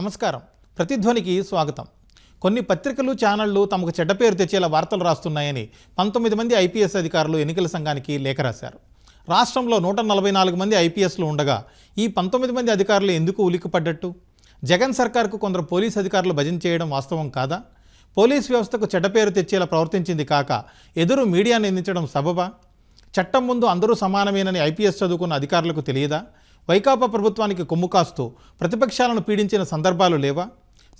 నమస్కారం. ప్రతిధ్వనికి స్వాగతం. కొన్ని పత్రికలు ఛానళ్ళు తమకు చెడ్డ పేరు తెచ్చేలా వార్తలు రాస్తున్నాయని పంతొమ్మిది మంది ఐపీఎస్ అధికారులు ఎన్నికల సంఘానికి లేఖ రాశారు. రాష్ట్రంలో నూట నలభై నాలుగు మంది ఐపీఎస్లు ఉండగా ఈ పంతొమ్మిది మంది అధికారులు ఎందుకు ఉలిక్కిపడ్డట్టు? జగన్ సర్కార్కు కొందరు పోలీస్ అధికారులు భజన చేయడం వాస్తవం కాదా? పోలీస్ వ్యవస్థకు చెడ్డ పేరు తెచ్చేలా ప్రవర్తించింది కాక ఎదురు మీడియా నిందించడం సబబా? చట్టం ముందు అందరూ సమానమేనని ఐపీఎస్ చదువుకున్న అధికారులకు తెలియదా? వైకాపా ప్రభుత్వానికి కొమ్ము కాస్తూ ప్రతిపక్షాలను పీడించిన సందర్భాలు లేవా?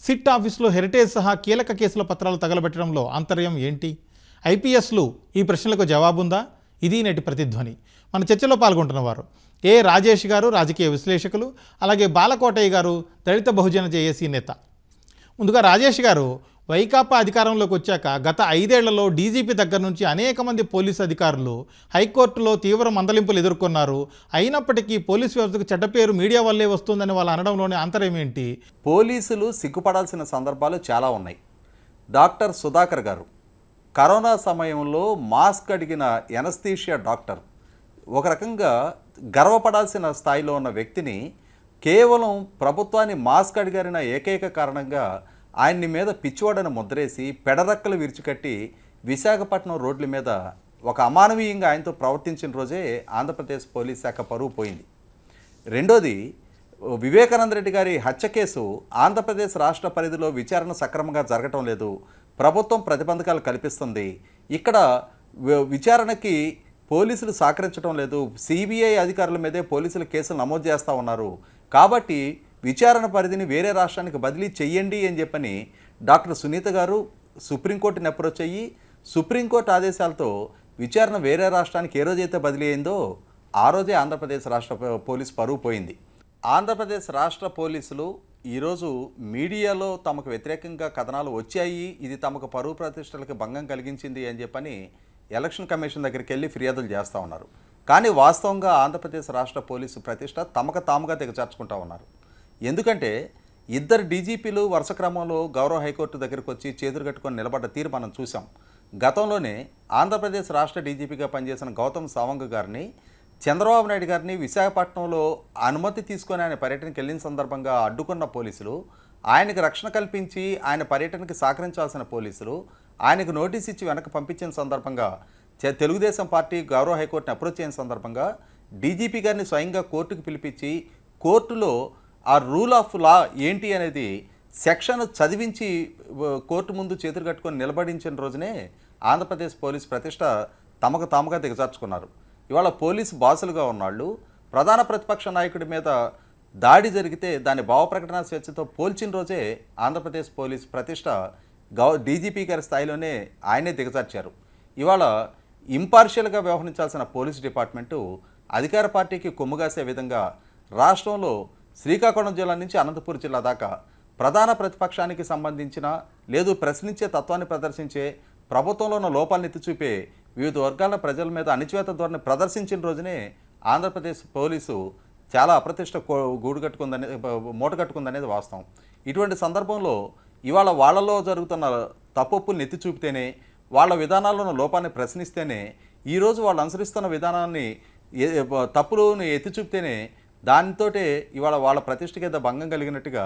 సిట్ ఆఫీసులో హెరిటేజ్ సహా కీలక కేసుల పత్రాలు తగలబెట్టడంలో ఆంతర్యం ఏంటి? ఐపీఎస్లు ఈ ప్రశ్నలకు జవాబుందా? ఇది నేటి ప్రతిధ్వని. మన చర్చలో పాల్గొంటున్నవారు ఏ రాజేష్ గారు రాజకీయ విశ్లేషకులు అలాగే బాలకోటయ్య గారు దళిత బహుజన జేఏసీ నేత. ముందుగా రాజేష్ గారు వైకాపా అధికారంలోకి వచ్చాక గత ఐదేళ్ళలో డీజీపీ దగ్గర నుంచి అనేక మంది పోలీసు అధికారులు హైకోర్టులో తీవ్ర మందలింపులు ఎదుర్కొన్నారు. అయినప్పటికీ పోలీసు వ్యవస్థకు చెడ్డ పేరు మీడియా వల్లే వస్తుందని వాళ్ళు అనడంలోనే అంతరం ఏంటి? పోలీసులు సిగ్గుపడాల్సిన సందర్భాలు చాలా ఉన్నాయి. డాక్టర్ సుధాకర్ గారు కరోనా సమయంలో మాస్క్ అడిగిన ఎనస్థీషియా డాక్టర్ ఒక రకంగా గర్వపడాల్సిన స్థాయిలో ఉన్న వ్యక్తిని కేవలం ప్రభుత్వాన్ని మాస్క్ అడిగారిన ఏకైక కారణంగా ఆయన్ని మీద పిచ్చివాడని ముద్రేసి పెడరక్కలు విరిచికట్టి విశాఖపట్నం రోడ్ల మీద ఒక అమానవీయంగా ఆయనతో ప్రవర్తించిన రోజే ఆంధ్రప్రదేశ్ పోలీస్ శాఖ పరువు పోయింది. రెండోది వివేకానంద రెడ్డి గారి హత్య కేసు ఆంధ్రప్రదేశ్ రాష్ట్ర పరిధిలో విచారణ సక్రమంగా జరగటం లేదు. ప్రభుత్వం ప్రతిబంధకాలు కల్పిస్తుంది. ఇక్కడ విచారణకి పోలీసులు సహకరించడం లేదు. సిబిఐ అధికారుల మీదే పోలీసులు కేసులు నమోదు చేస్తూ ఉన్నారు. కాబట్టి విచారణ పరిధిని వేరే రాష్ట్రానికి బదిలీ చెయ్యండి అని చెప్పని డాక్టర్ సునీత గారు సుప్రీంకోర్టుని అప్రోచ్ అయ్యి సుప్రీంకోర్టు ఆదేశాలతో విచారణ వేరే రాష్ట్రానికి ఏ రోజైతే బదిలీ అయిందో ఆ రోజే ఆంధ్రప్రదేశ్ రాష్ట్ర పోలీస్ పోలీసు పరువు పోయింది. ఆంధ్రప్రదేశ్ రాష్ట్ర పోలీసులు ఈరోజు మీడియాలో తమకు వ్యతిరేకంగా కథనాలు వచ్చాయి. ఇది తమకు పరువు ప్రతిష్టలకు భంగం కలిగించింది అని చెప్పని ఎలక్షన్ కమిషన్ దగ్గరికి వెళ్ళి ఫిర్యాదులు చేస్తూ ఉన్నారు. కానీ వాస్తవంగా ఆంధ్రప్రదేశ్ రాష్ట్ర పోలీసు ప్రతిష్ట తమకు తాముగా దిగజార్చుకుంటా ఉన్నారు. ఎందుకంటే ఇద్దరు డీజీపీలు వరుస క్రమంలో గౌరవ హైకోర్టు దగ్గరకు వచ్చి చేతులు కట్టుకొని నిలబడ్డ తీరు మనం చూసాం గతంలోనే ఆంధ్రప్రదేశ్ రాష్ట్ర డీజీపీగా పనిచేసిన గౌతమ్ సావంగ్ గారిని చంద్రబాబు నాయుడు గారిని విశాఖపట్నంలో అనుమతి తీసుకొని ఆయన పర్యటనకి వెళ్ళిన సందర్భంగా అడ్డుకున్న పోలీసులు ఆయనకు రక్షణ కల్పించి ఆయన పర్యటనకి సహకరించాల్సిన పోలీసులు ఆయనకు నోటీస్ ఇచ్చి వెనక్కి పంపించిన సందర్భంగా తెలుగుదేశం పార్టీ గౌరవ హైకోర్టుని అప్రోచ్ అయిన సందర్భంగా డీజీపీ గారిని స్వయంగా కోర్టుకు పిలిపించి కోర్టులో ఆ రూల్ ఆఫ్ లా ఏంటి అనేది సెక్షన్ చదివించి కోర్టు ముందు చేతులు కట్టుకొని నిలబడించిన రోజునే ఆంధ్రప్రదేశ్ పోలీస్ ప్రతిష్ట తమకు తాముగా దిగజార్చుకున్నారు. ఇవాళ పోలీసు బాసులుగా ఉన్నాళ్ళు ప్రధాన ప్రతిపక్ష నాయకుడి మీద దాడి జరిగితే దాని భావప్రకటన స్వేచ్ఛతో పోల్చిన రోజే ఆంధ్రప్రదేశ్ పోలీస్ ప్రతిష్ట గౌ డీజీపీ గారి స్థాయిలోనే ఆయనే దిగజార్చారు. ఇవాళ ఇంపార్షియల్గా వ్యవహరించాల్సిన పోలీస్ డిపార్ట్మెంటు అధికార పార్టీకి కొమ్ముగాసే విధంగా రాష్ట్రంలో శ్రీకాకుళం జిల్లా నుంచి అనంతపురం జిల్లా దాకా ప్రధాన ప్రతిపక్షానికి సంబంధించిన లేదు ప్రశ్నించే తత్వాన్ని ప్రదర్శించే ప్రభుత్వంలో ఉన్న లోపాలను ఎత్తి చూపే వివిధ వర్గాల ప్రజల మీద అణిచివేత ధోరణి ప్రదర్శించిన రోజునే ఆంధ్రప్రదేశ్ పోలీసు చాలా అప్రతిష్ట కో- గూడు కట్టుకుందనే మూట కట్టుకుందనేది వాస్తవం. ఇటువంటి సందర్భంలో ఇవాళ వాళ్ళలో జరుగుతున్న తప్పుల్ని ఎత్తి చూపితేనే వాళ్ళ విధానాల్లో ఉన్న లోపాన్ని ప్రశ్నిస్తేనే ఈరోజు వాళ్ళు అనుసరిస్తున్న విధానాన్ని తప్పులు తప్పులను ఎత్తి చూపితేనే దానితోటే ఇవాళ వాళ్ళ ప్రతిష్టకి కింద భంగం కలిగినట్టుగా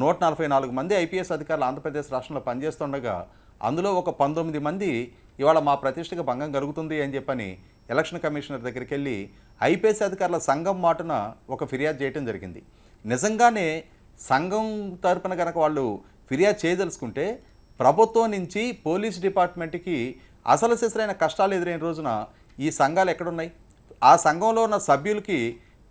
నూట నలభై నాలుగు మంది ఐపీఎస్ అధికారులు ఆంధ్రప్రదేశ్ రాష్ట్రంలో పనిచేస్తుండగా అందులో ఒక పంతొమ్మిది మంది ఇవాళ మా ప్రతిష్టకి భంగం కలుగుతుంది అని చెప్పని ఎలక్షన్ కమిషనర్ దగ్గరికి వెళ్ళి ఐపీఎస్ అధికారుల సంఘం మాటున ఒక ఫిర్యాదు చేయడం జరిగింది. నిజంగానే సంఘం తరపున కనుక వాళ్ళు ఫిర్యాదు చేయదలుచుకుంటే ప్రభుత్వం నుంచి పోలీస్ డిపార్ట్మెంట్కి అసలు సిసరైన కష్టాలు ఎదురైన రోజున ఈ సంఘాలు ఎక్కడున్నాయి? ఆ సంఘంలో ఉన్న సభ్యులకి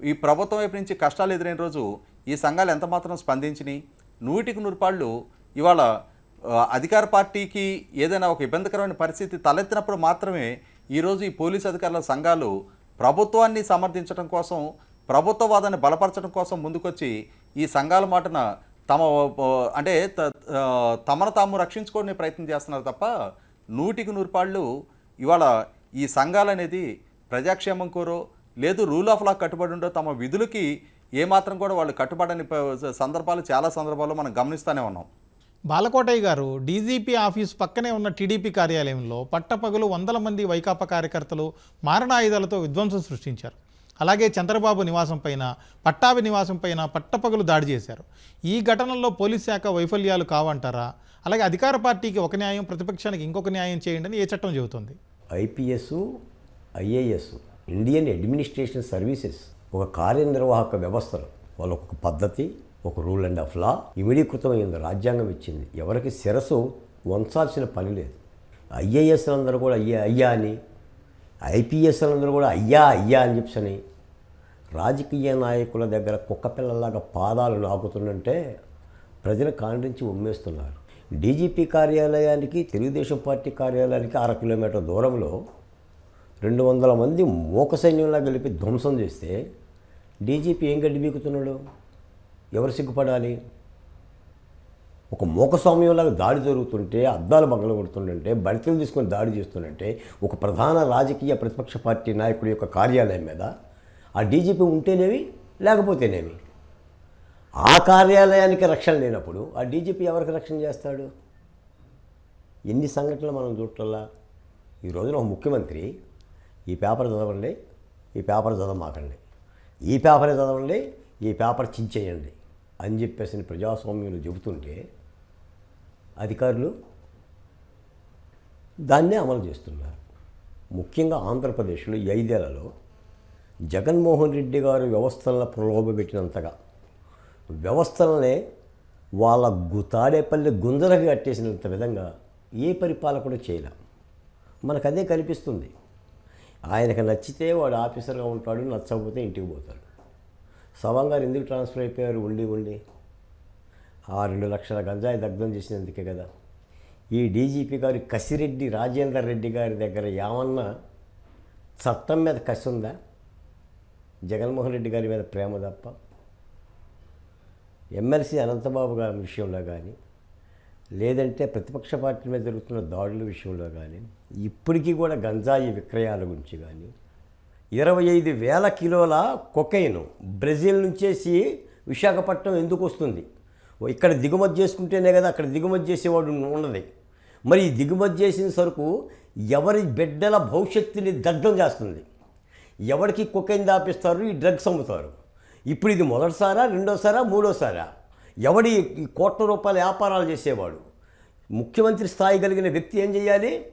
ఈ ప్రభుత్వం వైపు నుంచి కష్టాలు ఎదురైన రోజు ఈ సంఘాలు ఎంతమాత్రం స్పందించినాయి? నూటికి నూరుపాళ్ళు ఇవాళ అధికార పార్టీకి ఏదైనా ఒక ఇబ్బందికరమైన పరిస్థితి తలెత్తినప్పుడు మాత్రమే ఈరోజు ఈ పోలీస్ అధికారుల సంఘాలు ప్రభుత్వాన్ని సమర్థించడం కోసం ప్రభుత్వవాదాన్ని బలపరచడం కోసం ముందుకొచ్చి ఈ సంఘాల మాటన తమ అంటే తమను తాము రక్షించుకోవడానికి ప్రయత్నం చేస్తున్నారు తప్ప నూటికి నూరుపాళ్ళు ఇవాళ ఈ సంఘాలు అనేది ప్రజాక్షేమం కోరో లేదు రూల్ ఆఫ్ లా కట్టుబడి ఉండో తమ విధులకి ఏమాత్రం కూడా వాళ్ళు కట్టుబడని సందర్భాలు చాలా సందర్భాల్లో మనం గమనిస్తూనే ఉన్నాం. బాలకోటయ్య గారు డీజీపీ ఆఫీస్ పక్కనే ఉన్న టీడీపీ కార్యాలయంలో పట్టపగలు వందల మంది వైకాపా కార్యకర్తలు మారణాయుధాలతో విధ్వంసం సృష్టించారు. అలాగే చంద్రబాబు నివాసం పైన పట్టాభి నివాసం పైన పట్టపగలు దాడి చేశారు. ఈ ఘటనల్లో పోలీస్ శాఖ వైఫల్యాలు కావంటారా? అలాగే అధికార పార్టీకి ఒక న్యాయం ప్రతిపక్షానికి ఇంకొక న్యాయం చేయండి అని ఏ చట్టం చెబుతుంది? IPS IAS Indian administration services ఒక కార్యనిర్వాహక వ్యవస్థలు. వాళ్ళు ఒక పద్ధతి ఒక రూల్ అండ్ ఆఫ్ లా ఇమిడీకృతమైంది రాజ్యాంగం ఇచ్చింది. ఎవరికి శిరసు వంచాల్సిన పని లేదు. ఐఏఎస్ అందరూ కూడా అయ్యా అయ్యా అని ఐపీఎస్ అందరూ కూడా అయ్యా అయ్యా అని చెప్పని రాజకీయ నాయకుల దగ్గర కుక్క పిల్లలాగా పాదాలు నాకుతుందంటే ప్రజలు కాండ్రించి ఉమ్మేస్తున్నారు. డీజీపీ కార్యాలయానికి తెలుగుదేశం పార్టీ కార్యాలయానికి అర కిలోమీటర్ దూరంలో రెండు వందల మంది మూక సైన్యంలా కలిపి ధ్వంసం చేస్తే డీజీపీ ఏం గడ్డి బీకుతున్నాడు? ఎవరు సిగ్గుపడాలి? ఒక మూకస్వామ్యంలాగా దాడి జరుగుతుంటే అద్దాలు బగలు కొడుతుంటే బడితలు తీసుకొని దాడి చేస్తుంటే ఒక ప్రధాన రాజకీయ ప్రతిపక్ష పార్టీ నాయకుడి యొక్క కార్యాలయం మీద ఆ డీజీపీ ఉంటేనేమి లేకపోతేనేమి? ఆ కార్యాలయానికి రక్షణ లేనప్పుడు ఆ డీజీపీ ఎవరికి రక్షణ చేస్తాడు? ఎన్ని సంఘటనలు మనం చూడాలా ఈ రోజున ఒక ముఖ్యమంత్రి ఈ పేపర్ చదవండి ఈ పేపర్ చదవమాకండి. ఈ పేపరే చదవండి ఈ పేపర్ చించేయండి అని చెప్పేసి ప్రజాస్వామ్యం చెబుతుంటే అధికారులు దాన్నే అమలు చేస్తున్నారు. ముఖ్యంగా ఆంధ్రప్రదేశ్లో ఈ ఐదేళ్ళలో జగన్మోహన్ రెడ్డి గారు వ్యవస్థలను ప్రలోభపెట్టినంతగా వ్యవస్థలనే వాళ్ళ గు- తాడేపల్లి గుంజలకు కట్టేసినంత విధంగా ఏ పరిపాలకుడు చేయలేం. మనకు అదే కనిపిస్తుంది. ఆయనకు నచ్చితే వాడు ఆఫీసర్గా ఉంటాడు నచ్చకపోతే ఇంటికి పోతాడు. సవాంగ్ గారు ఎందుకు ట్రాన్స్ఫర్ అయిపోయారు? ఉండి ఉండి. ఆ రెండు లక్షల గంజాయి దగ్ధం చేసినందుకే కదా. ఈ డీజీపీ గారు కసిరెడ్డి రాజేందర్ రెడ్డి గారి దగ్గర ఏమన్నా చట్టం మీద కసి ఉందా? జగన్మోహన్ రెడ్డి గారి మీద ప్రేమ తప్ప? ఎమ్మెల్సీ అనంతబాబు గారి విషయంలో కానీ లేదంటే ప్రతిపక్ష పార్టీ మీద జరుగుతున్న దాడుల విషయంలో కానీ ఇప్పటికీ కూడా గంజాయి విక్రయాల గురించి కానీ ఇరవై ఐదు వేల కిలోల కొకైన్ బ్రెజిల్ నుంచేసి విశాఖపట్నం ఎందుకు వస్తుంది? ఇక్కడ దిగుమతి చేసుకుంటేనే కదా అక్కడ దిగుమతి చేసేవాడు ఉన్నది మరి ఈ దిగుమతి చేసిన సరుకు ఎవరి బిడ్డల భవిష్యత్తుని దగ్ధం చేస్తుంది? ఎవరికి కొకైన్ దాపిస్తారు? ఈ డ్రగ్స్ అమ్ముతారు. ఇప్పుడు ఇది మొదటిసారా రెండోసారా మూడోసారా? ఎవడి కోట్ల రూపాయల వ్యాపారాలు చేసేవాడు? ముఖ్యమంత్రి స్థాయి కలిగిన వ్యక్తి ఏం చేయాలి?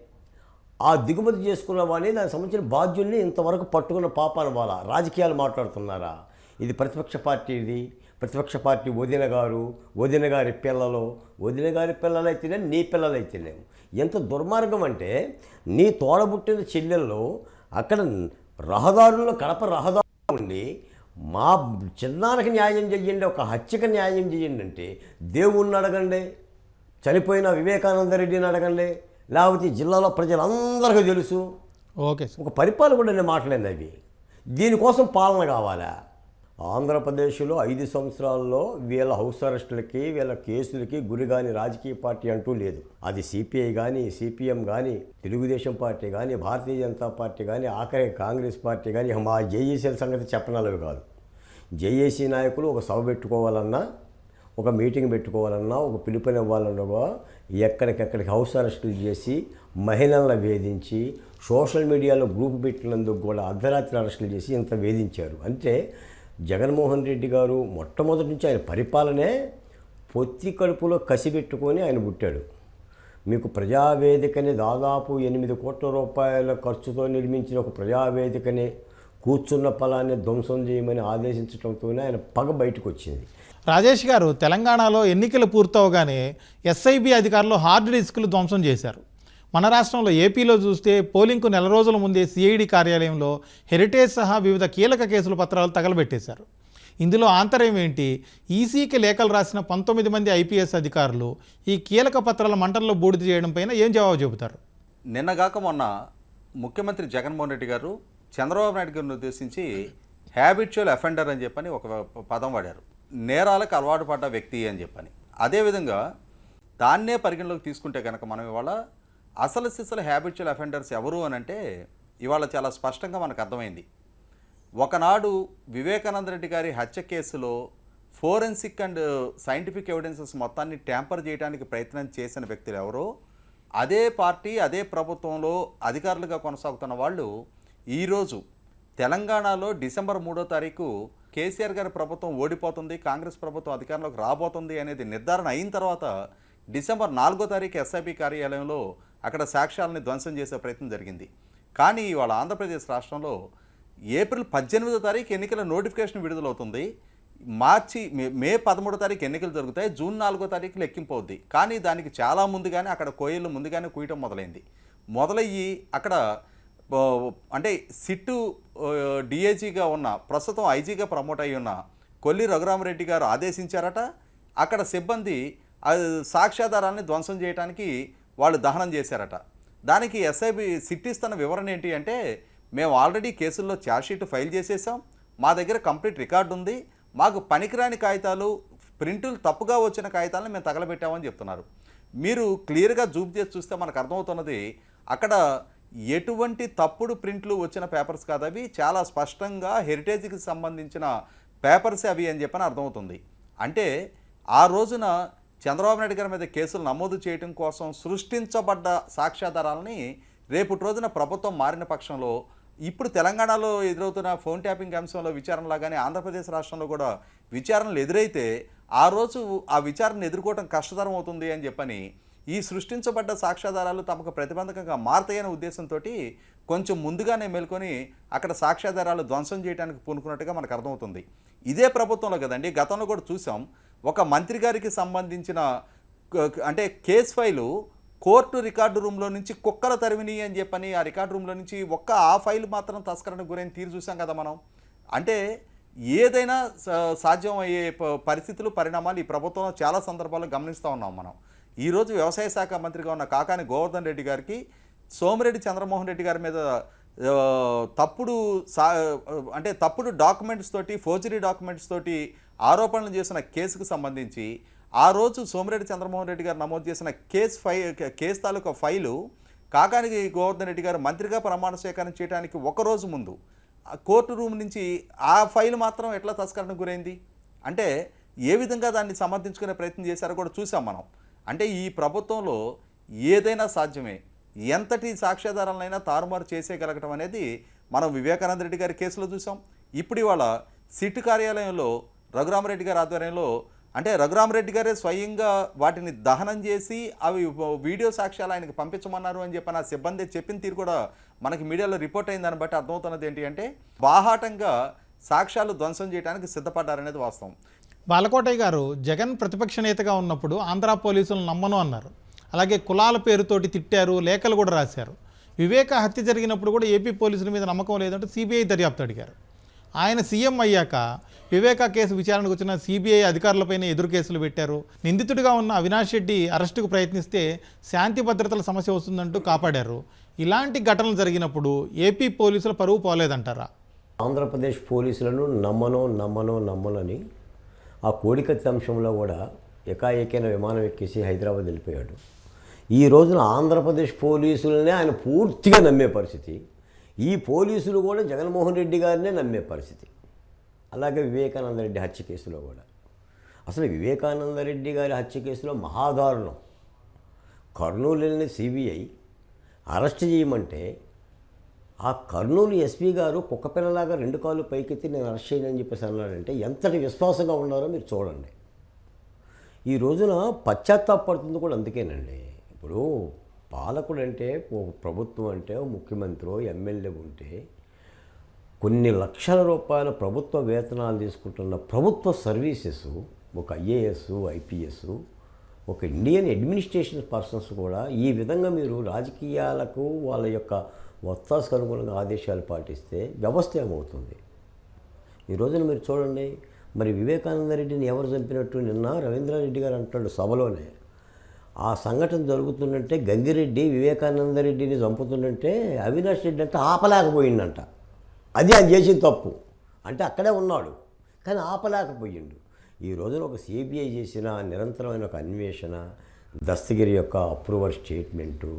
ఆ దిగుమతి చేసుకున్న వాడిని దానికి సంబంధించిన బాధ్యుల్ని ఇంతవరకు పట్టుకున్న పాపాల వాళ్ళ. రాజకీయాలు మాట్లాడుతున్నారా? ఇది ప్రతిపక్ష పార్టీది ప్రతిపక్ష పార్టీ వదిన గారు వదిన గారి పిల్లలు. వదిన గారి పిల్లలైతేనే నీ పిల్లలైతేనేమో ఎంత దుర్మార్గం అంటే నీ తోడబుట్టిన చెల్లెల్లో అక్కడ రహదారుల్లో కడప రహదారు ఉండి మా చిన్నానికి న్యాయం చెయ్యండి ఒక హత్యకు న్యాయం చేయండి అంటే దేవుణ్ణి అడగండి చనిపోయిన వివేకానంద రెడ్డిని అడగండి లేకపోతే జిల్లాలో ప్రజలందరికీ తెలుసు. ఓకే ఒక పరిపాలకుడు అనే మాటలేంది అవి. దీనికోసం పాలన కావాలా? ఆంధ్రప్రదేశ్లో ఐదు సంవత్సరాల్లో వీళ్ళ హౌస్ అరెస్టులకి వీళ్ళ కేసులకి గురిగాని రాజకీయ పార్టీ అంటూ లేదు. అది సిపిఐ కానీ సిపిఎం కానీ తెలుగుదేశం పార్టీ కానీ భారతీయ జనతా పార్టీ కానీ ఆఖరి కాంగ్రెస్ పార్టీ కానీ మా జేఏసీల సంగతి చెప్పనలవి కాదు. జేఏసీ నాయకులు ఒక సభ పెట్టుకోవాలన్నా ఒక మీటింగ్ పెట్టుకోవాలన్నా ఒక పిలుపునివ్వాలన్నా ఎక్కడికెక్కడికి హౌస్ అరెస్టులు చేసి మహిళలను వేధించి సోషల్ మీడియాలో గ్రూప్ పెట్టినందుకు కూడా అర్ధరాత్రి అరెస్టులు చేసి ఇంత వేధించారు. అంటే జగన్మోహన్ రెడ్డి గారు మొట్టమొదటి నుంచి ఆయన పరిపాలనే పొత్తి కడుపులో కసిపెట్టుకొని ఆయన పుట్టాడు. మీకు ప్రజావేదికని దాదాపు ఎనిమిది కోట్ల రూపాయల ఖర్చుతో నిర్మించిన ఒక ప్రజావేదికని కూర్చున్న ఫలాన్ని ధ్వంసం చేయమని ఆదేశించడంతోనే ఆయన పగ బయటకు వచ్చింది రాజేష్ గారు తెలంగాణలో ఎన్నికలు పూర్తవగానే ఎస్ఐబి అధికారులు హార్డ్ డిస్కులు ధ్వంసం చేశారు. మన రాష్ట్రంలో ఏపీలో చూస్తే పోలింగ్కు నెల రోజుల ముందే సిఐడి కార్యాలయంలో హెరిటేజ్ సహా వివిధ కీలక కేసుల పత్రాలు తగలబెట్టేశారు. ఇందులో ఆంతర్యం ఏంటి? ఈసీకి లేఖలు రాసిన పంతొమ్మిది మంది ఐపీఎస్ అధికారులు ఈ కీలక పత్రాల మంటల్లో బూడిద చేయడం పైన ఏం జవాబు చెబుతారు? నిన్నగాక మొన్న ముఖ్యమంత్రి జగన్మోహన్ రెడ్డి గారు చంద్రబాబు నాయుడు గారిని ఉద్దేశించి హ్యాబిచువల్ అఫెండర్ అని చెప్పని ఒక పదం వాడారు. నేరాలకు అలవాటు పడ్డ వ్యక్తి అని చెప్పని. అదేవిధంగా దాన్నే పరిగణలోకి తీసుకుంటే కనుక మనం ఇవాళ అసలు సిసలు హ్యాబిచువల్ అఫెండర్స్ ఎవరు అని అంటే ఇవాళ చాలా స్పష్టంగా మనకు అర్థమైంది. ఒకనాడు వివేకానంద రెడ్డి గారి హత్య కేసులో ఫోరెన్సిక్ అండ్ సైంటిఫిక్ ఎవిడెన్సెస్ మొత్తాన్ని ట్యాంపర్ చేయడానికి ప్రయత్నం చేసిన వ్యక్తులు ఎవరో అదే పార్టీ అదే ప్రభుత్వంలో అధికారులుగా కొనసాగుతున్న వాళ్ళు ఈరోజు తెలంగాణలో డిసెంబర్ మూడో తారీఖు కేసీఆర్ గారి ప్రభుత్వం ఓడిపోతుంది కాంగ్రెస్ ప్రభుత్వం అధికారంలోకి రాబోతుంది అనేది నిర్ధారణ అయిన తర్వాత డిసెంబర్ నాలుగో తారీఖు ఎస్ఐపి కార్యాలయంలో అక్కడ సాక్ష్యాలని ధ్వంసం చేసే ప్రయత్నం జరిగింది. కానీ ఇవాళ ఆంధ్రప్రదేశ్ రాష్ట్రంలో ఏప్రిల్ పద్దెనిమిదో తారీఖు ఎన్నికల నోటిఫికేషన్ విడుదలవుతుంది. మార్చి మే పదమూడో తారీఖు ఎన్నికలు జరుగుతాయి. జూన్ నాలుగో తారీఖు లెక్కింపు అవుద్ది కానీ దానికి చాలా ముందుగానే అక్కడ కోయిళ్ళు ముందుగానే కుయటం మొదలైంది. మొదలయ్యి అక్కడ అంటే సిట్టు డిఏజీగా ఉన్న ప్రస్తుతం ఐజీగా ప్రమోట్ అయి ఉన్న కొల్లి రఘురామరెడ్డి గారు ఆదేశించారట. అక్కడ సిబ్బంది సాక్ష్యాధారాన్ని ధ్వంసం చేయడానికి వాళ్ళు దహనం చేశారట. దానికి ఎస్ఐబి సిట్ ఇస్తున్న వివరణ ఏంటి అంటే మేము ఆల్రెడీ కేసుల్లో ఛార్జ్షీట్ ఫైల్ చేసేసాం. మా దగ్గర కంప్లీట్ రికార్డు ఉంది. మాకు పనికిరాని కాగితాలు ప్రింటులు తప్పుగా వచ్చిన కాగితాలను మేము తగలబెట్టామని చెప్తున్నారు. మీరు క్లియర్గా జూమ్ చేసి చూస్తే మనకు అర్థమవుతున్నది అక్కడ ఎటువంటి తప్పుడు ప్రింట్లు వచ్చిన పేపర్స్ కాదు అవి చాలా స్పష్టంగా హెరిటేజ్కి సంబంధించిన పేపర్స్ అవి అని చెప్పని అర్థమవుతుంది. అంటే ఆ రోజున చంద్రబాబు నాయుడు గారి మీద కేసులు నమోదు చేయడం కోసం సృష్టించబడ్డ సాక్ష్యాధారాలని రేపటి రోజున ప్రభుత్వం మారిన పక్షంలో ఇప్పుడు తెలంగాణలో ఎదురవుతున్న ఫోన్ ట్యాపింగ్ అంశంలో విచారణలాగానే ఆంధ్రప్రదేశ్ రాష్ట్రంలో కూడా విచారణలు ఎదురైతే ఆ రోజు ఆ విచారణ ఎదుర్కోవడం కష్టతరం అవుతుంది అని చెప్పని ఈ సృష్టించబడ్డ సాక్ష్యాధారాలు తమకు ప్రతిబంధకంగా మారతాయనే ఉద్దేశంతో కొంచెం ముందుగానే మేల్కొని అక్కడ సాక్ష్యాధారాలు ధ్వంసం చేయడానికి పూనుకున్నట్టుగా మనకు అర్థమవుతుంది. ఇదే ప్రభుత్వంలో కదండి గతంలో కూడా చూసాం. ఒక మంత్రి గారికి సంబంధించిన అంటే కేస్ ఫైలు కోర్టు రికార్డు రూమ్లో నుంచి కుక్కల తరిమిని అని చెప్పని ఆ రికార్డు రూమ్లో నుంచి ఒక్క ఆ ఫైల్ మాత్రం తస్కరణకు గురైన తీరు చూసాం కదా మనం. అంటే ఏదైనా సాధ్యం అయ్యే ప- పరిస్థితులు పరిణామాలు ఈ ప్రభుత్వంలో చాలా సందర్భాల్లో గమనిస్తూ ఉన్నాం మనం. ఈరోజు వ్యవసాయ శాఖ మంత్రిగా ఉన్న కాకాని గోవర్ధన్ రెడ్డి గారికి సోమిరెడ్డి చంద్రమోహన్ రెడ్డి గారి మీద తప్పుడు సా అంటే తప్పుడు డాక్యుమెంట్స్ తోటి ఫోర్జరీ డాక్యుమెంట్స్ తోటి ఆరోపణలు చేసిన కేసుకు సంబంధించి ఆ రోజు సోమిరెడ్డి చంద్రమోహన్ రెడ్డి గారు నమోదు చేసిన కేసు ఫై కేసు తాలూకా ఫైలు కాకానికి గోవర్ధన్ రెడ్డి గారు మంత్రిగా ప్రమాణ స్వీకారం చేయడానికి ఒక రోజు ముందు కోర్టు రూమ్ నుంచి ఆ ఫైల్ మాత్రం ఎట్లా తస్కరణకు గురైంది? అంటే ఏ విధంగా దాన్ని సమర్థించుకునే ప్రయత్నం చేశారో కూడా చూసాం మనం. అంటే ఈ ప్రభుత్వంలో ఏదైనా సాధ్యమే. ఎంతటి సాక్ష్యాధారాలనైనా తారుమారు చేసేయగలగటం అనేది మనం వివేకానంద రెడ్డి గారి కేసులో చూసాం ఇప్పుడు ఇవాళ సిట్ కార్యాలయంలో రఘురామరెడ్డి గారి ఆధ్వర్యంలో అంటే రఘురామరెడ్డి గారే స్వయంగా వాటిని దహనం చేసి అవి వీడియో సాక్ష్యాలు ఆయనకి పంపించమన్నారు అని చెప్పి నా సిబ్బంది చెప్పిన తీరు కూడా మనకి మీడియాలో రిపోర్ట్ అయిందని బట్టి అర్థమవుతున్నది ఏంటి అంటే బాహాటంగా సాక్ష్యాలు ధ్వంసం చేయడానికి సిద్ధపడ్డారనేది వాస్తవం. బాలకోటయ్య గారు జగన్ ప్రతిపక్ష నేతగా ఉన్నప్పుడు ఆంధ్ర పోలీసులు నమ్మను అన్నారు. అలాగే కులాల పేరుతోటి తిట్టారు లేఖలు కూడా రాశారు. వివేక హత్య జరిగినప్పుడు కూడా ఏపీ పోలీసుల మీద నమ్మకం లేదంటే సిబిఐ దర్యాప్తు అడిగారు. ఆయన సీఎం అయ్యాక వివేక కేసు విచారణకు వచ్చిన సిబిఐ అధికారులపైన ఎదురు కేసులు పెట్టారు. నిందితుడిగా ఉన్న అవినాష్ రెడ్డి అరెస్టుకు ప్రయత్నిస్తే శాంతి భద్రతల సమస్య వస్తుందంటూ కాపాడారు. ఇలాంటి ఘటనలు జరిగినప్పుడు ఏపీ పోలీసుల పరువు పోలేదంటారా? ఆంధ్రప్రదేశ్ పోలీసులను నమ్మనో నమ్మనో నమ్మనని ఆ కోడికత్తి అంశంలో కూడా ఎకాఏకైన విమానం ఎక్కేసి హైదరాబాద్ వెళ్ళిపోయాడు. ఈ రోజున ఆంధ్రప్రదేశ్ పోలీసులనే ఆయన పూర్తిగా నమ్మే పరిస్థితి. ఈ పోలీసులు కూడా జగన్మోహన్ రెడ్డి గారినే నమ్మే పరిస్థితి. అలాగే వివేకానంద రెడ్డి హత్య కేసులో కూడా. అసలు వివేకానంద రెడ్డి గారి హత్య కేసులో మహాదారుణం. కర్నూలు వెళ్ళిన సిబిఐ అరెస్ట్ చేయమంటే ఆ కర్నూలు ఎస్పీ గారు కుక్కపిల్లలాగా రెండు కాళ్ళు పైకెత్తి నేను అరెస్ట్ చేయను అని చెప్పేసి అన్నాడంటే ఎంతటి విశ్వాసంగా ఉన్నారో మీరు చూడండి. ఈ రోజున పశ్చాత్తాపడుతుంది కూడా అందుకేనండి. ఇప్పుడు పాలకుడు అంటే ఒక ప్రభుత్వం అంటే ముఖ్యమంత్రి ఎమ్మెల్యే ఉంటే కొన్ని లక్షల రూపాయల ప్రభుత్వ వేతనాలు తీసుకుంటున్న ప్రభుత్వ సర్వీసెస్ ఒక ఐఏఎస్ ఐపీఎస్ ఒక ఇండియన్ అడ్మినిస్ట్రేషన్ పర్సన్స్ కూడా ఈ విధంగా మీరు రాజకీయాలకు వాళ్ళ యొక్క ఒత్తాసుకు అనుగుణంగా ఆదేశాలు పాటిస్తే వ్యవస్థ ఏమవుతుంది? ఈ రోజున మీరు చూడండి మరి వివేకానంద రెడ్డిని ఎవరు చంపినట్టు నిన్న రవీంద్రారెడ్డి గారు అంటాడు సభలోనే. ఆ సంఘటన జరుగుతుందంటే గంగిరెడ్డి వివేకానంద రెడ్డిని చంపుతుందంటే అవినాష్ రెడ్డి అంటే ఆపలేకపోయిందంట. అది ఆయన చేసిన తప్పు. అంటే అక్కడే ఉన్నాడు. కానీ ఆపలేకపోయిండు. ఈ రోజున ఒక సిబిఐ చేసిన నిరంతరమైన ఒక అన్వేషణ దస్తగిరి యొక్క అప్రూవల్ స్టేట్మెంటు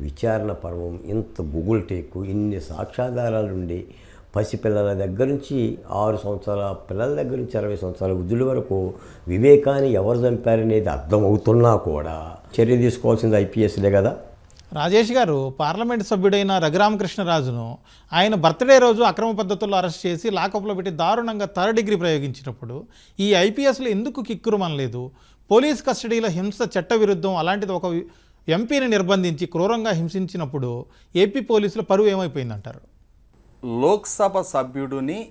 విచారణ పర్వం ఇంత బుగుల్ టేకు ఇన్ని సాక్ష్యాధారాలు ఉండి పసిపిల్లల దగ్గర నుంచి ఆరు సంవత్సరాల పిల్లల దగ్గర నుంచి అరవై సంవత్సరాల వృద్ధుల వరకు వివేకాన్ని ఎవరు చంపారనేది అర్థమవుతున్నా కూడా చర్య తీసుకోవాల్సింది ఐపీఎస్లే కదా. రాజేష్ గారు పార్లమెంట్ సభ్యుడైన రఘురామకృష్ణరాజును ఆయన బర్త్డే రోజు అక్రమ పద్ధతుల్లో అరెస్ట్ చేసి లాకప్లో పెట్టి దారుణంగా థర్డ్ డిగ్రీ ప్రయోగించినప్పుడు ఈ ఐపీఎస్లు ఎందుకు కిక్కురుమనలేదు? పోలీస్ కస్టడీలో హింస చట్ట విరుద్ధం అలాంటిది ఒక ఎంపీని నిర్బంధించి క్రూరంగా హింసించినప్పుడు ఏపీ పోలీసుల పరువు ఏమైపోయిందంటారు? లోక్సభ సభ్యుడిని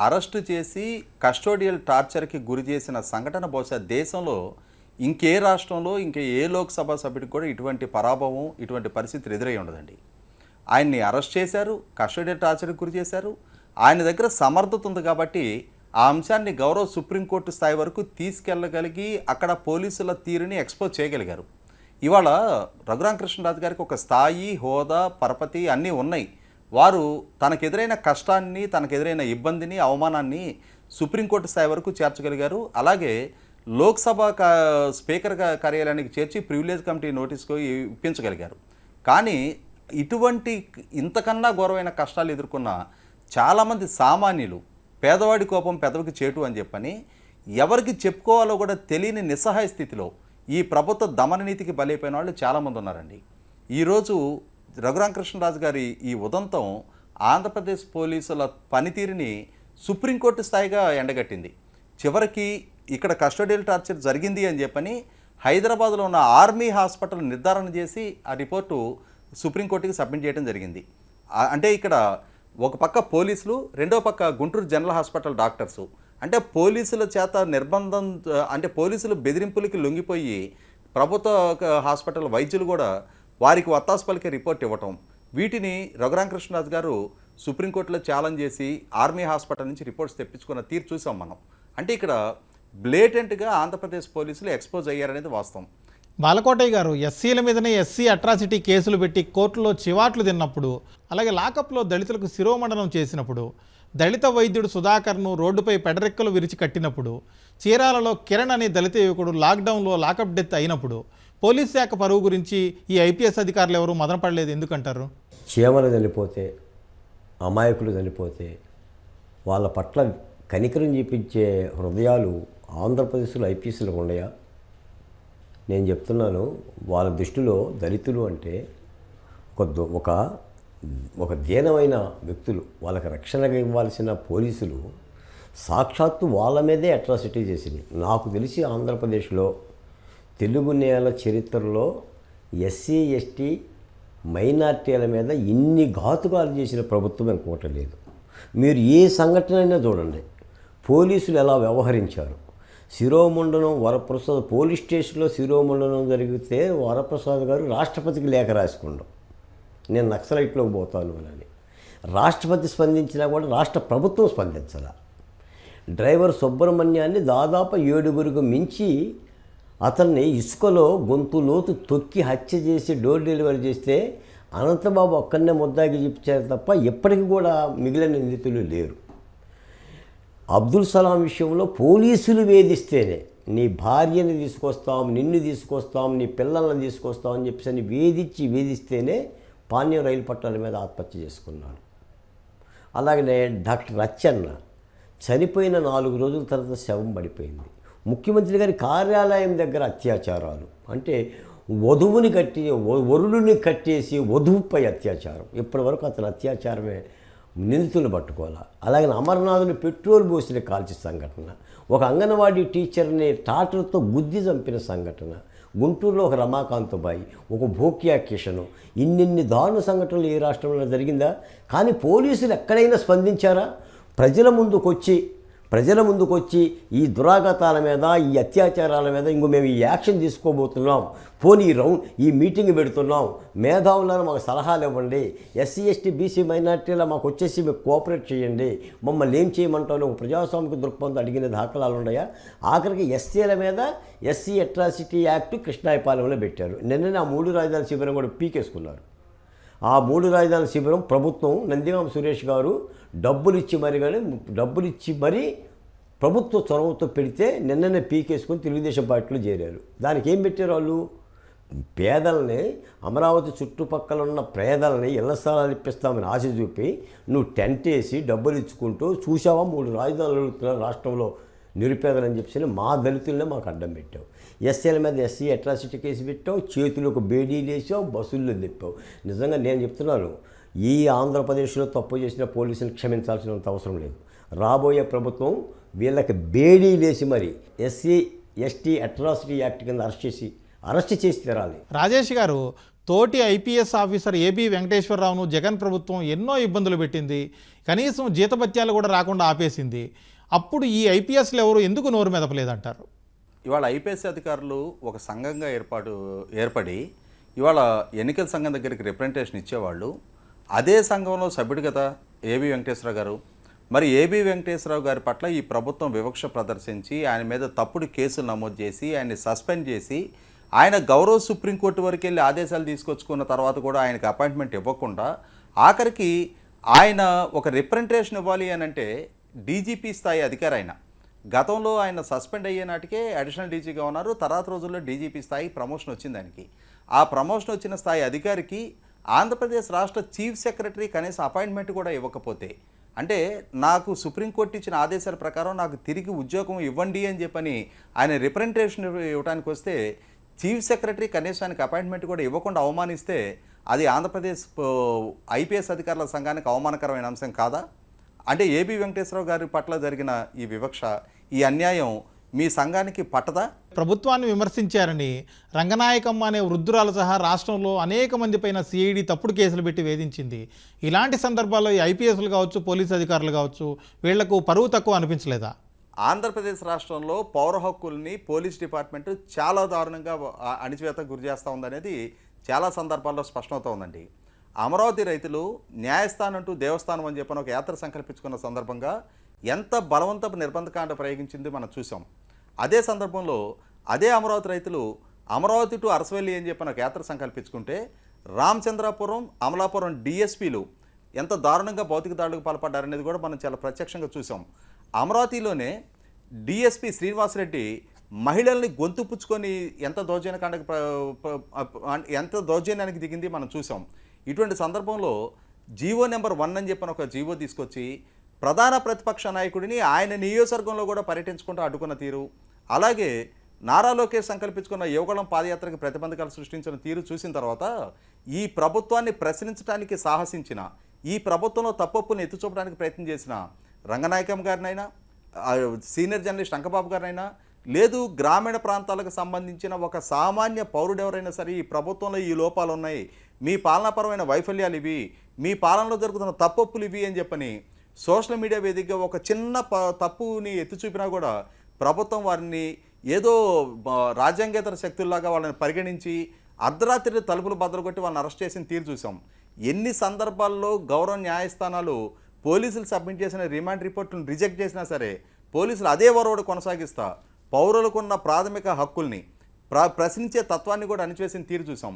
అరెస్టు చేసి కస్టోడియల్ టార్చర్కి గురి చేసిన సంఘటన బహుశా దేశంలో ఇంకే రాష్ట్రంలో ఇంకే ఏ లోక్సభ సభ్యుడికి కూడా ఇటువంటి పరాభవం ఇటువంటి పరిస్థితులు ఎదురై ఉండదండి. ఆయన్ని అరెస్ట్ చేశారు కస్టోడియల్ టార్చర్కి గురి చేశారు. ఆయన దగ్గర సమర్థత ఉంది కాబట్టి ఆ అంశాన్ని గౌరవ సుప్రీంకోర్టు స్థాయి వరకు తీసుకెళ్ళగలిగి అక్కడ పోలీసుల తీరుని ఎక్స్పోజ్ చేయగలిగారు. ఇవాళ రఘురామకృష్ణరాజు గారికి ఒక స్థాయి హోదా పరపతి అన్నీ ఉన్నాయి. వారు తనకెదురైన కష్టాన్ని తనకెదురైన ఇబ్బందిని అవమానాన్ని సుప్రీంకోర్టు స్థాయి వరకు చేర్చగలిగారు. అలాగే లోక్సభ కా స్పీకర్ కార్యాలయానికి చేర్చి ప్రివిలేజ్ కమిటీ నోటీస్కు ఇప్పించగలిగారు. కానీ ఇటువంటి ఇంతకన్నా ఘోరమైన కష్టాలు ఎదుర్కొన్న చాలామంది సామాన్యులు పేదవాడి కోపం పెదవికి చేటు అని చెప్పని ఎవరికి చెప్పుకోవాలో కూడా తెలియని నిస్సహాయ స్థితిలో ఈ ప్రభుత్వ దమన నీతికి బలైపోయిన వాళ్ళు చాలామంది ఉన్నారండి. ఈరోజు రఘురామకృష్ణరాజు గారి ఈ ఉదంతం ఆంధ్రప్రదేశ్ పోలీసుల పనితీరుని సుప్రీంకోర్టు స్థాయిగా ఎండగట్టింది. చివరికి ఇక్కడ కస్టోడియల్ టార్చర్ జరిగింది అని చెప్పని హైదరాబాద్లో ఉన్న ఆర్మీ హాస్పిటల్ నిర్ధారణ చేసి ఆ రిపోర్టు సుప్రీంకోర్టుకి సబ్మిట్ చేయడం జరిగింది. అంటే ఇక్కడ ఒక పక్క పోలీసులు రెండో పక్క గుంటూరు జనరల్ హాస్పిటల్ డాక్టర్సు. అంటే పోలీసుల చేత నిర్బంధం అంటే పోలీసులు బెదిరింపులకి లొంగిపోయి ప్రభుత్వ హాస్పిటల్ వైద్యులు కూడా వారికి వత్తాసు పలికే రిపోర్ట్ ఇవ్వటం. వీటిని రఘురామకృష్ణరాజు గారు సుప్రీంకోర్టులో ఛాలెంజ్ చేసి ఆర్మీ హాస్పిటల్ నుంచి రిపోర్ట్స్ తెప్పించుకున్న తీరు చూసాం మనం. అంటే ఇక్కడ బ్లేటెంట్గా ఆంధ్రప్రదేశ్ పోలీసులు ఎక్స్పోజ్ అయ్యారనేది వాస్తవం. బాలకోటయ్య గారు ఎస్సీల మీదనే ఎస్సీ అట్రాసిటీ కేసులు పెట్టి కోర్టులో చివాట్లు తిన్నప్పుడు అలాగే లాకప్లో దళితులకు శిరోమండనం చేసినప్పుడు దళిత వైద్యుడు సుధాకర్ను రోడ్డుపై పెడరెక్కలు విరిచి కట్టినప్పుడు చీరాలలో కిరణ్ అనే దళిత యువకుడు లాక్డౌన్లో లాకప్ డెత్ అయినప్పుడు పోలీస్ శాఖ పరువు గురించి ఈ ఐపీఎస్ అధికారులు ఎవరు మదనపడలేదు ఎందుకంటారు? చీమలు చనిపోతే అమాయకులు చనిపోతే వాళ్ళ పట్ల కనికరం చూపించే హృదయాలు ఆంధ్రప్రదేశ్లో ఐపీఎస్లో ఉన్నాయా? నేను చెప్తున్నాను వాళ్ళ దృష్టిలో దళితులు అంటే ఒక ఒక ఒక దీనమైన వ్యక్తులు వాళ్ళకి రక్షణగా ఇవ్వాల్సిన పోలీసులు సాక్షాత్తు వాళ్ళ మీదే అట్రాసిటీ చేసింది. నాకు తెలిసి ఆంధ్రప్రదేశ్లో తెలుగు నేల చరిత్రలో ఎస్సీ ఎస్టీ మైనార్టీల మీద ఇన్ని ఘాతుకాలు చేసిన ప్రభుత్వం ఇంకోటి లేదు. మీరు ఏ సంఘటన అయినా చూడండి. పోలీసులు ఎలా వ్యవహరించారు? శిరోముండనం వరప్రసాద్ పోలీస్ స్టేషన్లో శిరోముండనం జరిగితే వరప్రసాద్ గారు రాష్ట్రపతికి లేఖ రాసుకుంటాం. నేను నక్సలైట్లోకి పోతాను అని. రాష్ట్రపతి స్పందించినా కూడా రాష్ట్ర ప్రభుత్వం స్పందించాల. డ్రైవర్ సుబ్రహ్మణ్యాన్ని దాదాపు ఏడుగురికి మించి అతన్ని ఇసుకలో గొంతు లోతు తొక్కి హత్య చేసి డోర్ డెలివరీ చేస్తే అనంతబాబు ఒక్కనే ముద్దాకి చెప్పారు తప్ప ఎప్పటికీ కూడా మిగిలిన నిందితులు లేరు. అబ్దుల్ సలాం విషయంలో పోలీసులు వేధిస్తేనే నీ భార్యని తీసుకొస్తాం నిన్ను తీసుకొస్తాం నీ పిల్లల్ని తీసుకొస్తాం అని చెప్పేసి అని వేధించి వేధిస్తేనే పాణ్యం రైలు పట్టాల మీద ఆత్మహత్య చేసుకున్నాడు. అలాగనే డాక్టర్ రచ్చన్న చనిపోయిన నాలుగు రోజుల తర్వాత శవం పడిపోయింది. ముఖ్యమంత్రి గారి కార్యాలయం దగ్గర అత్యాచారాలు. అంటే వధువుని కట్టి వరుడుని వరుడిని కట్టేసి వధువుపై అత్యాచారం. ఇప్పటి వరకు అతను అత్యాచారమే నిందితులు పట్టుకోవాలి? అలాగే అమర్నాథుని పెట్రోల్ పోసిన కాల్చి సంఘటన ఒక అంగన్వాడీ టీచర్ని టాటర్తో గుద్ది చంపిన సంఘటన గుంటూరులో ఒక రమాకాంతబాయి ఒక భోక్యా కిషను ఇన్నిన్ని దారుణ సంఘటనలు ఏ రాష్ట్రంలో జరిగిందా? కానీ పోలీసులు ఎక్కడైనా స్పందించారా? ప్రజల ముందుకొచ్చి ప్రజల ముందుకొచ్చి ఈ దురాగతాల మీద ఈ అత్యాచారాల మీద ఇంకో మేము ఈ యాక్షన్ తీసుకోబోతున్నాం. పోనీ రౌండ్ ఈ మీటింగ్ పెడుతున్నాం. మేధావులను మాకు సలహాలు ఇవ్వండి. ఎస్సీ ఎస్టీ బీసీ మైనార్టీల మాకు వచ్చేసి మీకు కోఆపరేట్ చేయండి. మమ్మల్ని ఏం చేయమంటారు? ప్రజాస్వామిక దృక్పథంతో అడిగిన దాఖలాలు ఉన్నాయా? ఆఖరికి ఎస్సీల మీద ఎస్సీ అట్రాసిటీ యాక్ట్ కృష్ణాయపాలెంలో పెట్టారు. నిన్ననే ఆ మూడు రాజధాని శిబిరం కూడా పీకేసుకున్నారు. ఆ మూడు రాజధాని శిబిరం ప్రభుత్వం నందిగామ సురేష్ గారు డబ్బులు ఇచ్చి మరి కానీ డబ్బులు ఇచ్చి మరీ ప్రభుత్వ చొరవతో పెడితే నిన్ననే పీకేసుకొని తెలుగుదేశం పార్టీలో చేరారు. దానికి ఏం పెట్టారు వాళ్ళు? పేదల్ని అమరావతి చుట్టుపక్కల ఉన్న పేదల్ని ఇళ్ళ స్థలాలు ఇప్పిస్తామని ఆశ చూపి నువ్వు టెంట్ వేసి డబ్బులు ఇచ్చుకుంటూ చూసావా మూడు రాజధానులు రాష్ట్రంలో నిరుపేదలని చెప్పి మా దళితులనే మాకు అడ్డం పెట్టావు. ఎస్సీల మీద ఎస్సీ అట్రాసిటీ కేసు పెట్టావు చేతులకు బేడీ వేసావు బస్సుల్లో తిప్పావు నిజంగా నేను చెప్తున్నాను ఈ ఆంధ్రప్రదేశ్లో తప్పు చేసిన పోలీసులు క్షమించాల్సినంత అవసరం లేదు. రాబోయే ప్రభుత్వం వీళ్ళకి బేడీ లేచి మరి ఎస్సీ ఎస్టీ అట్రాసిటీ యాక్ట్ కింద అరెస్ట్ చేసి అరెస్ట్ చేసి తీరాలి. రాజేష్ గారు తోటి ఐపీఎస్ ఆఫీసర్ ఏబి వెంకటేశ్వరరావును జగన్ ప్రభుత్వం ఎన్నో ఇబ్బందులు పెట్టింది కనీసం జీతభత్యాలు కూడా రాకుండా ఆపేసింది. అప్పుడు ఈ ఐపీఎస్లు ఎవరు ఎందుకు నోరు మెదపలేదంటారు? ఇవాళ ఐపీఎస్ అధికారులు ఒక సంఘంగా ఏర్పాటు ఏర్పడి ఇవాళ ఎన్నికల సంఘం దగ్గరికి రిప్రజెంటేషన్ ఇచ్చేవాళ్ళు. అదే సంఘంలో సభ్యుడు కదా ఏబి వెంకటేశ్వరరావు గారు. మరి ఏబి వెంకటేశ్వరరావు గారి పట్ల ఈ ప్రభుత్వం వివక్ష ప్రదర్శించి ఆయన మీద తప్పుడు కేసులు నమోదు చేసి ఆయన్ని సస్పెండ్ చేసి ఆయన గౌరవ సుప్రీంకోర్టు వరకు వెళ్ళి ఆదేశాలు తీసుకొచ్చుకున్న తర్వాత కూడా ఆయనకు అపాయింట్మెంట్ ఇవ్వకుండా ఆఖరికి ఆయన ఒక రిప్రజెంటేషన్ ఇవ్వాలి అని అంటే డీజీపీ స్థాయి అధికారి ఆయన. గతంలో ఆయన సస్పెండ్ అయ్యే నాటికే అడిషనల్ డీజీగా ఉన్నారు. తర్వాత రోజుల్లో డీజీపీ స్థాయి ప్రమోషన్ వచ్చింది ఆయనకి. ఆ ప్రమోషన్ వచ్చిన స్థాయి అధికారికి ఆంధ్రప్రదేశ్ రాష్ట్ర చీఫ్ సెక్రటరీ కనీసం అపాయింట్మెంట్ కూడా ఇవ్వకపోతే అంటే నాకు సుప్రీంకోర్టు ఇచ్చిన ఆదేశాల ప్రకారం నాకు తిరిగి ఉద్యోగం ఇవ్వండి అని చెప్పని ఆయన రిప్రజెంటేషన్ ఇవ్వడానికి వస్తే చీఫ్ సెక్రటరీ కనీసం ఆయనకి అపాయింట్మెంట్ కూడా ఇవ్వకుండా అవమానిస్తే అది ఆంధ్రప్రదేశ్ ఐపీఎస్ అధికారుల సంఘానికి అవమానకరమైన అంశం కాదా? అంటే ఏబి వెంకటేశ్వరరావు గారి పట్ల జరిగిన ఈ వివక్ష ఈ అన్యాయం మీ సంఘానికి పట్టదా? ప్రభుత్వాన్ని విమర్శించారని రంగనాయకమ్మ అనే వృద్ధురాలు సహా రాష్ట్రంలో అనేక మంది పైన సిఐడి తప్పుడు కేసులు పెట్టి వేధించింది. ఇలాంటి సందర్భాల్లో ఈ ఐపీఎస్లు కావచ్చు పోలీసు అధికారులు కావచ్చు వీళ్ళకు పరువు తక్కువ అనిపించలేదా? ఆంధ్రప్రదేశ్ రాష్ట్రంలో పౌర హక్కుల్ని పోలీస్ డిపార్ట్మెంట్ చాలా దారుణంగా అణిచివేతకు గురి చేస్తూ ఉందనేది చాలా సందర్భాల్లో స్పష్టమవుతా ఉందండి. అమరావతి రైతులు న్యాయస్థానం టు దేవస్థానం అని చెప్పని ఒక యాత్ర సంకల్పించుకున్న సందర్భంగా ఎంత బలవంతపు నిర్బంధకాండ ప్రయోగించింది మనం చూసాం. అదే సందర్భంలో అదే అమరావతి రైతులు అమరావతి టు అరసవల్లి అని చెప్పిన ఒక యాత్ర సంకల్పించుకుంటే రామచంద్రాపురం అమలాపురం డిఎస్పీలు ఎంత దారుణంగా భౌతిక దాడులకు పాల్పడ్డారనేది కూడా మనం చాలా ప్రత్యక్షంగా చూసాం. అమరావతిలోనే డిఎస్పీ శ్రీనివాసరెడ్డి మహిళల్ని గొంతు పుచ్చుకొని ఎంత దౌర్జన్యకాండకు ఎంత దౌర్జన్యానికి దిగింది మనం చూసాం. ఇటువంటి సందర్భంలో జీవో నెంబర్ వన్ అని చెప్పిన ఒక జీవో తీసుకొచ్చి ప్రధాన ప్రతిపక్ష నాయకుడిని ఆయన నియోజకవర్గంలో కూడా పర్యటించుకుంటూ అడ్డుకున్న తీరు అలాగే నారా లోకేష్ సంకల్పించుకున్న యువగళం పాదయాత్రకు ప్రతిబంధకాలు సృష్టించిన తీరు చూసిన తర్వాత ఈ ప్రభుత్వాన్ని ప్రశ్నించడానికి సాహసించిన ఈ ప్రభుత్వంలో తప్పొప్పుని ఎత్తుచూపడానికి ప్రయత్నం చేసిన రంగనాయకం గారినైనా సీనియర్ జర్నలిస్ట్ అంకబాబు గారినైనా లేదు గ్రామీణ ప్రాంతాలకు సంబంధించిన ఒక సామాన్య పౌరుడు ఎవరైనా సరే ఈ ప్రభుత్వంలో ఈ లోపాలు ఉన్నాయి మీ పాలనాపరమైన వైఫల్యాలు ఇవి మీ పాలనలో జరుగుతున్న తప్పొప్పులు ఇవి అని చెప్పని సోషల్ మీడియా వేదికగా ఒక చిన్న ప తప్పుని ఎత్తి చూపినా కూడా ప్రభుత్వం వారిని ఏదో రాజ్యాంగేతర శక్తుల్లాగా వాళ్ళని పరిగణించి అర్ధరాత్రి తలుపులు బద్దలుకొట్టి వాళ్ళని అరెస్ట్ చేసిన తీరు చూసాం ఎన్ని సందర్భాల్లో గౌరవ న్యాయస్థానాలు పోలీసులు సబ్మిట్ చేసిన రిమాండ్ రిపోర్టును రిజెక్ట్ చేసినా సరే పోలీసులు అదే వరవడు కొనసాగిస్తా పౌరులకున్న ప్రాథమిక హక్కుల్ని ప్ర ప్రశ్నించే తత్వాన్ని కూడా అణిచివేసిన తీరు చూసాం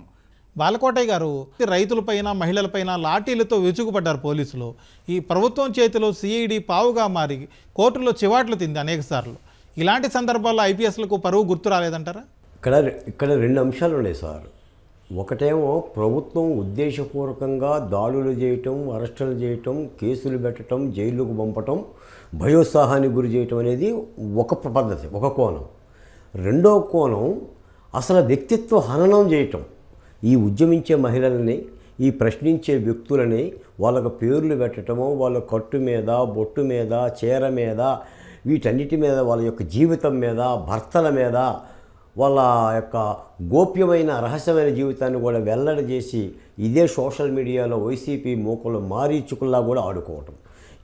బాలకోటయ్య గారు రైతులపైన మహిళలపైన లాఠీలతో విరుచుకుపడ్డారు పోలీసులు. ఈ ప్రభుత్వం చేతిలో సిఐడి పావుగా మారి కోర్టులో చివాట్లు తింది అనేకసార్లు ఇలాంటి సందర్భాల్లో ఐపీఎస్లకు పరువు గుర్తు రాలేదంటారా? ఇక్కడ ఇక్కడ రెండు అంశాలు ఉన్నాయి సార్. ఒకటేమో ప్రభుత్వం ఉద్దేశపూర్వకంగా దాడులు చేయటం అరెస్టులు చేయటం కేసులు పెట్టడం జైలుకు పంపటం భయోత్సాహానికి గురి చేయటం అనేది ఒక పద్ధతి ఒక కోణం. రెండో కోణం అసలు వ్యక్తిత్వ హననం చేయటం. ఈ ఉద్యమించే మహిళలని ఈ ప్రశ్నించే వ్యక్తులని వాళ్ళకు పేర్లు పెట్టడము వాళ్ళ కట్టు మీద బొట్టు మీద చీర మీద వీటన్నిటి మీద వాళ్ళ యొక్క జీవితం మీద భర్తల మీద వాళ్ళ యొక్క గోప్యమైన రహస్యమైన జీవితాన్ని కూడా వెల్లడి చేసి ఇదే సోషల్ మీడియాలో వైసీపీ మూకలు మారీచుకుల్లా కూడా ఆడుకోవటం.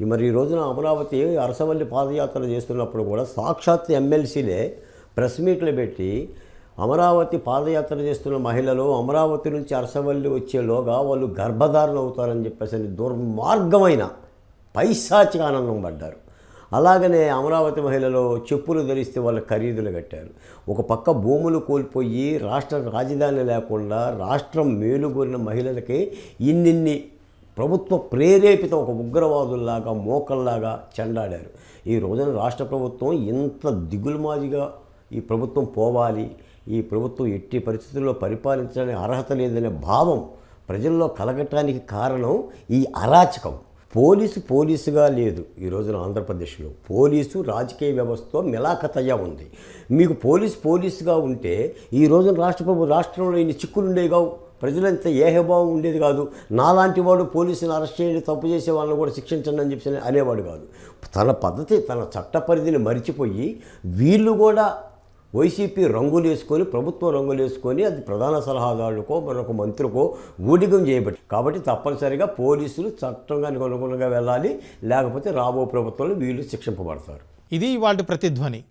ఈ మరి ఈ రోజున అమరావతి అరసవల్లి పాదయాత్ర చేస్తున్నప్పుడు కూడా సాక్షాత్ ఎమ్మెల్సీలే ప్రెస్ మీట్లు పెట్టి అమరావతి పాదయాత్ర చేస్తున్న మహిళలు అమరావతి నుంచి అరసవల్లి వచ్చేలోగా వాళ్ళు గర్భధారణ అవుతారని చెప్పేసి అని దుర్మార్గమైన పైశాచిక ఆనందం పడ్డారు. అలాగనే అమరావతి మహిళలు చెప్పులు ధరిస్తే వాళ్ళ ఖరీదులు కట్టారు. ఒక పక్క భూములు కోల్పోయి రాష్ట్ర రాజధాని లేకుండా రాష్ట్రం మేలుగోరిన మహిళలకి ఇన్నిన్ని ప్రభుత్వ ప్రేరేపిత ఒక ఉగ్రవాదుల్లాగా మోకల్లాగా చెండాడారు. ఈ రోజున రాష్ట్ర ప్రభుత్వం ఇంత దిగులుమాదిగా ఈ ప్రభుత్వం పోవాలి ఈ ప్రభుత్వం ఎట్టి పరిస్థితుల్లో పరిపాలించడానికి అర్హత లేదనే భావం ప్రజల్లో కలగటానికి కారణం ఈ అరాచకం. పోలీసు పోలీసుగా లేదు ఈ రోజున ఆంధ్రప్రదేశ్లో. పోలీసు రాజకీయ వ్యవస్థతో మిలాఖతయ్య ఉంది. మీకు పోలీసు పోలీసుగా ఉంటే ఈ రోజున రాష్ట్ర ప్రభు రాష్ట్రంలో ఇన్ని చిక్కులుండేగా కావు. ప్రజలంతా ఏహభావం ఉండేది కాదు. నాలాంటి వాడు పోలీసుని అరెస్ట్ చేయండి తప్పు చేసే వాళ్ళని కూడా శిక్షించండి అని చెప్పి అనేవాడు కాదు. తన పద్ధతి తన చట్ట పరిధిని మరిచిపోయి వీళ్ళు కూడా వైసీపీ రంగులు వేసుకొని ప్రభుత్వం రంగులు వేసుకొని అది ప్రధాన సలహాదారులకో మరొక మంత్రికో ఊడిగం చేయబట్టి కాబట్టి తప్పనిసరిగా పోలీసులు చట్టంగానికి అనుగుణంగా వెళ్ళాలి. లేకపోతే రాబో ప్రభుత్వంలో వీళ్ళు శిక్షింపబడతారు. ఇది వాళ్ళ ప్రతిధ్వని.